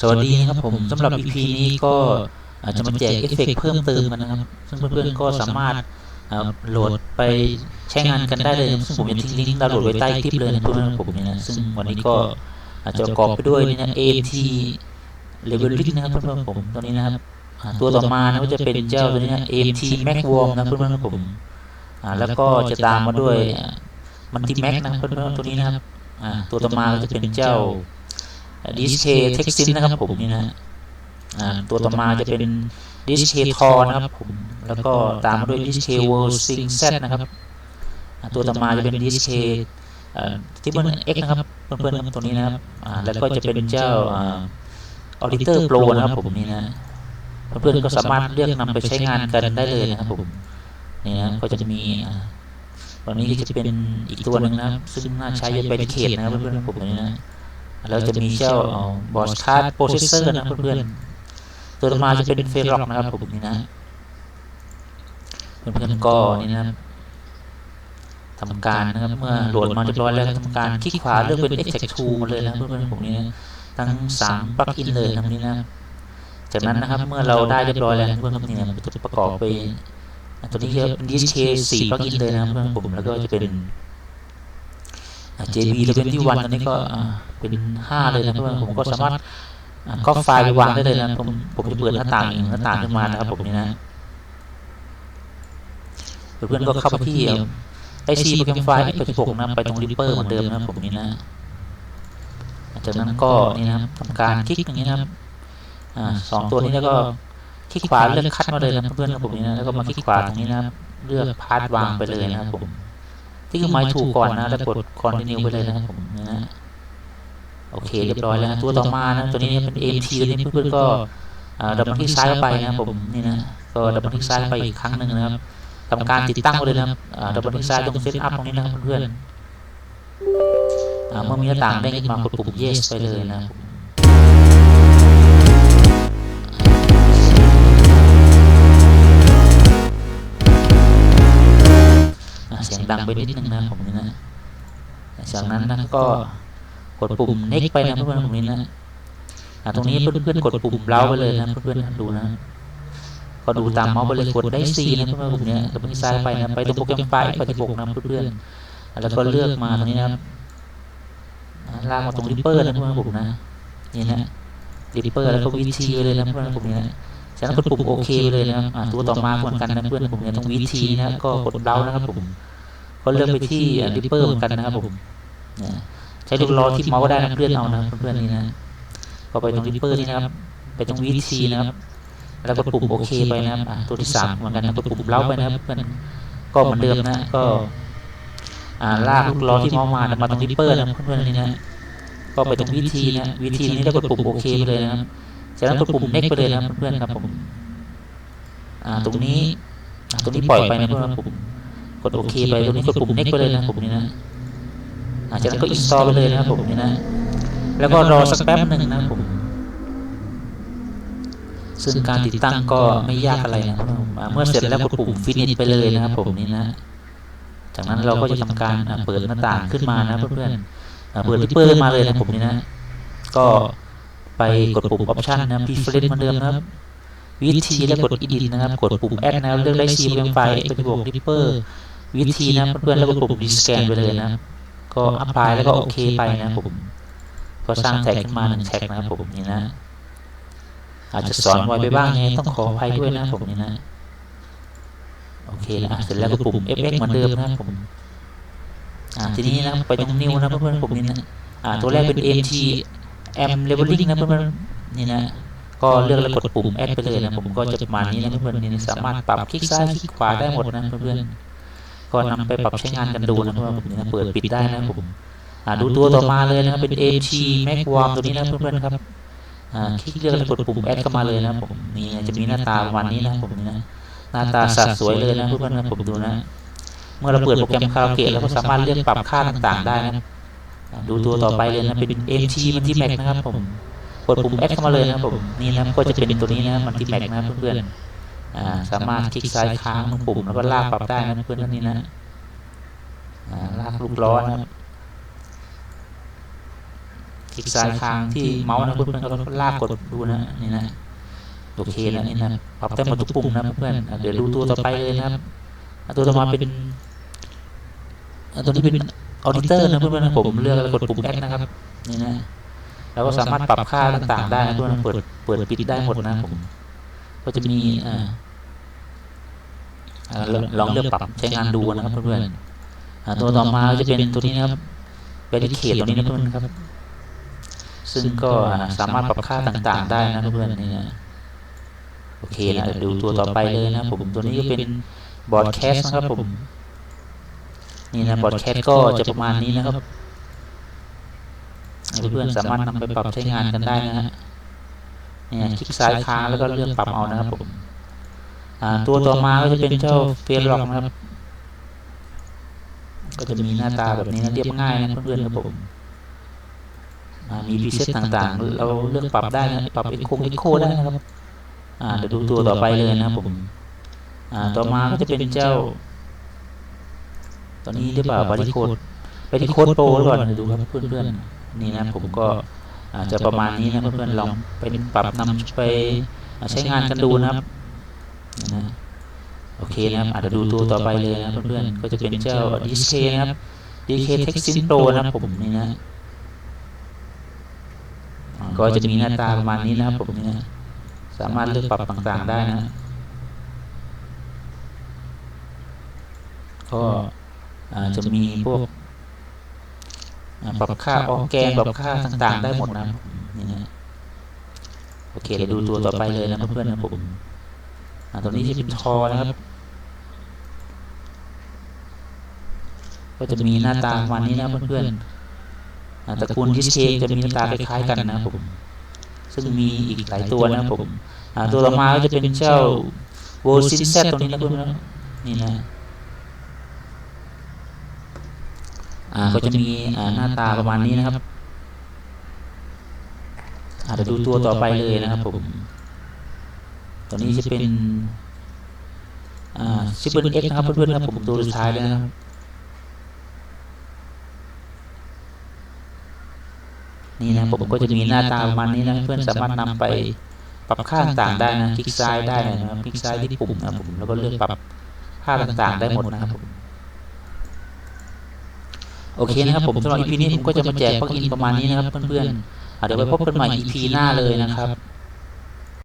สวัสดีนะครับผมสำหรับ EP นี้ก็อาจจะมาแจกเอฟเฟกต์เพิ่มเติมกันนะครับ ซึ่งเพื่อนๆก็สามารถอ่าโหลดไปใช้งานกันได้เลยซึ่งผมจะทิ้งลิงก์ดาวน์โหลดไว้ใต้คลิปเลยนะเพื่อนๆผมเนี่ยนะซึ่งวันนี้ก็อาจจะประกอบไปด้วยนี่นะ AMT Level Link นะครับเพื่อนๆผมตัวนี้นะครับอ่าตัวต่อมานะก็จะเป็นเจ้าตัวนี้นะ AMT Mac Warm นะเพื่อนๆผมอ่าแล้วก็จะตามมาด้วยมันติแม็กนะเพื่อนๆตัวนี้นะครับอ่าตัวต่อมาก็จะเป็นเจ้า ดิสเคเท็กซินนะครับผมนี่นะอ่าตัวต่อมาจะเป็นดิสเคทอนะครับผมแล้วก็ตามมาด้วยดิสเคเวิร์ซิงเซนะครับอ่าตัวต่อมาจะเป็นดิสเคที่มันเอ็กนะครับเพื่อนๆครับตัวนี้นะครับอ่าแล้วก็จะเป็นเจ้าออดิเตอร์โปรนะครับผมนี่นะเพื่อนๆก็สามารถเลือกนำไปใช้งานกันได้เลยนะครับผมนี่นะก็จะมีอ่าตัวนี้ก็จะเป็นอีกตัวหนึ่งนะครับ ซึ่งน่าใช้จะเป็นเขตนะครับเพื่อนๆผมนี่นะ แล้วจะมีเจ้าบอสคาร์ดโปรเซสเซอร์นะเพื่อนๆตัวต่อมาจะเป็นเฟรล็อกนะครับผมนี่นะเพื่อนๆก็นี่นะทำการนะครับเมื่อโหลดมาเรียบร้อยแล้วทำการคลิกขวาเลือกเป็น Extract Tool มาเลยนะเพื่อนๆผมนี่นะทั้งสามปลั๊กอินเลยนะนี่นะจากนั้นนะครับเมื่อเราได้เรียบร้อยแล้วเพื่อนๆนี่นะจะประกอบไปตัวนี้จะเป็น DSK 4ปลั๊กอินเลยนะเพื่อนๆผมแล้วก็จะเป็น JB เลเวลที่วันตอนนี้ก็ เป็นห้าเลยนะเพื่อนผมก็สามารถก็ไฟล์ไปวางได้เลยนะผมผมจะเปิดหน้าต่างอีกหน้าต่างขึ้นมานะครับผมนี่นะเพื่อนๆก็เข้าไปที่ไอซีโปรแกรมไฟล์ไปที่ผมนะไปตรงริปเปอร์เหมือนเดิมนะผมนี่นะจากนั้นก็นี่นะครับทำการคลิกอย่างนี้นะครับสองตัวนี้แล้วก็คลิกขวาเลือกคัดมาเลยนะเพื่อนๆผมนี่นะแล้วก็มาคลิกขวาตรงนี้นะครับเลือกพาร์ทวางไปเลยนะครับผมที่คือไม้ถูกก่อนนะแล้วกดคอนติเนียไปเลยนะครับผมนะ โอเคเรียบร้อยแล้วตัวต่อมานะตัวนี้เป็น AMT ตัวนี้เพื่อนๆก็ดับมันที่ซ้ายเข้าไปนะผมนี่นะก็ดับมันที่ซ้ายไปอีกครั้งหนึ่งนะครับทำการติดตั้งเลยนะครับดับมันที่ซ้ายตรงเซตอัพตรงนี้นะครับเพื่อนเมื่อมีหน้าต่างเด้งขึ้นมากดปุ่ม yes ไปเลยนะเสียงดังไปนิดนึงนะผมนี่นะจากนั้นนะก็ กดปุ่ม next ไปนะเพื่อนๆผมนี่นะตรงนี้เพื่อนๆกดปุ่มเล้าไปเลยนะเพื่อนๆดูนะก็ดูตามเมาส์ไปเลยกดได้ซีนะเพื่อนๆผมเนี่ยแล้วไปซ้ายไปนะไปตรงโปรแกรมไฟล์ไปที่ปกนะเพื่อนๆแล้วก็เลือกมาตรงนี้นะครับลากมาตรงริปเปอร์นะเพื่อนๆผมนะนี่นะริปเปอร์แล้วก็วีทีเลยนะเพื่อนๆผมเนี่ยจากนั้นกดปุ่มโอเคเลยนะครับตัวต่อมาเหมือนกันนะเพื่อนผมเนี่ยตรงวีทีนะก็กดเล้านะครับผมก็เลือกไปที่ริปเปอร์เหมือนกันนะครับผมใช้ลูกล้อที่เมาส์ได้นะเพื่อนเอานะเพื่อนๆนี่นะก็ไปตรงริปเปอร์นี่นะครับ ไปตรงวีทีนะครับ แล้วก็ปุ่มโอเคไปนะครับตัวที่สามเหมือนกันนะกดปุ่มเล้าไปนะครับเพื่อนก็เหมือนเดิมนะก็ลากลูกล้อที่เมาส์มามาตรงริปเปอร์นะเพื่อนๆนี่นะก็ไปตรงวีทีนะวีทีนี้แล้วกดปุ่มโอเคไปเลยนะครับจากนั้นกดปุ่มเน็กไปเลยนะเพื่อนๆครับผมตรงนี้ตรงนี้ปล่อยไปนะเพื่อนๆผมกดโอเคไปตรงนี้กดปุ่มเน็กไปเลยนะผมนี่นะ จากนั้นก็อินสตอลไปเลยนะครับผมนี่นะ แล้วก็รอสักแป๊บหนึ่งนะผมซึ่งการติดตั้งก็ไม่ยากอะไรนะครับผมเมื่อเสร็จแล้วกดปุ่มฟินิชไปเลยนะครับผมนี่นะ จากนั้นเราก็จะทำการเปิดหน้าต่างขึ้นมานะเพื่อนๆเปิดริปเปอร์มาเลยนะผมนี่นะ ก็ไปกดปุ่มออปชันนะพีเฟรนเหมือนเดิมนะครับวิธีแล้วกดอินนะครับ กดปุ่มแอดนะเลือกได้ซีเรียงไฟล์เป็นบวกริปเปอร์วิธีนะเพื่อนๆแล้วกดปุ่มดิสแกนไปเลยนะ ก็อัพพลายแล้วก็โอเคไปนะผมก็สร้างแท็กขึ้นมาหนึ่งแท็กนะครับผมนี่นะอาจจะสอนไว้ไปบ้างไงต้องขออภัยด้วยนะผมนี่นะโอเคนะเสร็จแล้วก็ปุ่ม FX เหมือนเดิมนะผมอ่าทีนี้นะไปตรงนิวนะเพื่อนๆผมนี่นะอ่าตัวแรกเป็น MT M Leveling นะเพื่อนๆนี่นะก็เลือกแล้วกดปุ่มแอดไปเลยนะผมก็จะประมาณนี้นะเพื่อนๆนี่สามารถปรับคลิกซ้ายคลิกขวาได้หมดนะเพื่อนๆ ก็นำไปปรับใช้งานกันดูนะเพื่อนๆผมนี่นะเปิดปิดได้นะผมดูตัวต่อมาเลยนะครับเป็น AT Mac Warm ตัวนี้นะเพื่อนๆครับคลิกเลือกแล้วกดปุ่มแอดเข้ามาเลยนะผมนี่จะมีหน้าตาประมาณนี้นะผมนี่นะหน้าตาสัดสวยเลยนะเพื่อนๆนะผมดูนะ เมื่อเราเปิดโปรแกรมคาราโอเกะแล้วก็สามารถเลือกปรับค่าต่างๆได้นะดูตัวต่อไปเลยนะเป็น MT มันที่แม็กนะครับผมกดปุ่มแอดเข้ามาเลยนะผมนี่นะก็จะเป็นตัวนี้นะมันที่แม็กนะเพื่อนๆ สามารถคลิกซ้ายค้างปุ่มแล้วก็ลากปรับได้นะเพื่อนๆนี่นะลากลูกล้อนะคลิกซ้ายค้างที่เมาส์นะเพื่อนๆก็ลากกดดูนะนี่นะโอเคนะนี่นะปรับได้หมดทุกปุ่มนะเพื่อนๆอะเดี๋ยวดูตัวต่อไปเลยนะครับอะตัวต่อมาเป็นอะตัวนี้เป็นออดิเตอร์นะเพื่อนๆนะผมเลือกแล้วกดปุ่มแอดนะครับนี่นะเราก็สามารถปรับค่าต่างๆได้นะเพื่อนๆเปิดเปิดปิดได้หมดนะผม ก็จะมีอ่าอ่าลองลองเลือกปรับใช้งานดูนะครับเพื่อนๆอ่าตัวต่อมาก็จะเป็นตัวนี้นะครับเบริเคตตัวนี้นะเพื่อนๆครับ ซึ่งก็อ่าสามารถปรับค่าต่างๆ ได้นะเพื่อนๆนี่นะโอเคนะเดี๋ยวดูตัวต่อไปเลยนะผมตัวนี้ก็เป็นบอร์ดแคสนะครับผม นี่นะบอร์ดแคสก็จะประมาณนี้นะครับให้เพื่อนๆสามารถนำไปปรับใช้งานกันได้นะฮะ เนี่ยคลิกซ้ายค้างแล้วก็เลือกปรับเอานะครับผมอ่าตัวต่อมาก็จะเป็นเจ้าเฟรล็อกนะครับ ก็จะมีหน้าตาแบบนี้นะเรียบง่ายนะเพื่อนๆครับผมอ่ามีพรีเซตต่างๆ เราเลือกปรับได้นะปรับเอ็กโคเอ็กโคได้นะครับอ่าเดี๋ยวดูตัวต่อไปเลยนะครับผมอ่าต่อมาก็จะเป็นเจ้า ตอนนี้หรือเปล่าบาริโคดบาริโคดโปรก่อนเดี๋ยวดูครับเพื่อนๆนี่นะผมก็ อาจจะประมาณนี้นะเพื่อนๆลองไปปรับนำไปใช้งานกันดูนะครับนี่นะโอเคนะครับอาจจะดูตัวต่อไปเลยนะเพื่อนๆก็จะเป็นเจ้า DK นะครับ DK Texin Pro นะครับผมนี่นะอ่าก็จะมีหน้าตาประมาณนี้นะครับผมนี่นะสามารถเลือกปรับต่างๆได้นะก็อาจจะมีพวกอ่า ปรับค่าออกแกนปรับค่าต่างๆ ได้หมดนะครับนี่นะโอเคเดี๋ยวดูตัวต่อไปเลยนะเพื่อนๆนะผมอ่าตัวนี้จะเป็นทอนะครับ ก็จะมีหน้าตาประมาณนี้นะเพื่อนๆอ่าตระกูลดิสเคจะมีหน้าตาคล้ายๆกันนะครับผมซึ่งมีอีกหลายตัวนะครับผมอ่าตัวต่อมาก็จะเป็นเจ้าโวซินเซตตัวนี้นะเพื่อนๆนะนี่นะ อ่า ก็จะมีอ่าหน้าตาประมาณนี้นะครับอาจจะเดี๋ยวดูตัวต่อไปเลยนะครับผมตัวนี้จะเป็นอ่าซิปเปิลเอ็กนะครับเพื่อนๆครับผมตัวสุดท้ายเลยนะครับนี่นะผมก็จะมีหน้าตาประมาณนี้นะเพื่อนสามารถนำไปปรับค่าต่างๆได้นะคลิกซ้ายได้นะครับคลิกซ้ายที่ปุ่มนะครับผมแล้วก็เลือกปรับค่าต่างๆได้หมดนะครับผม โอเคนะครับผมสำหรับ EP นี้ผมก็จะมาแจกปลั๊กอินประมาณนี้นะครับเพื่อนๆอะเดี๋ยวไปพบกันใหม่ EP หน้าเลยนะครับ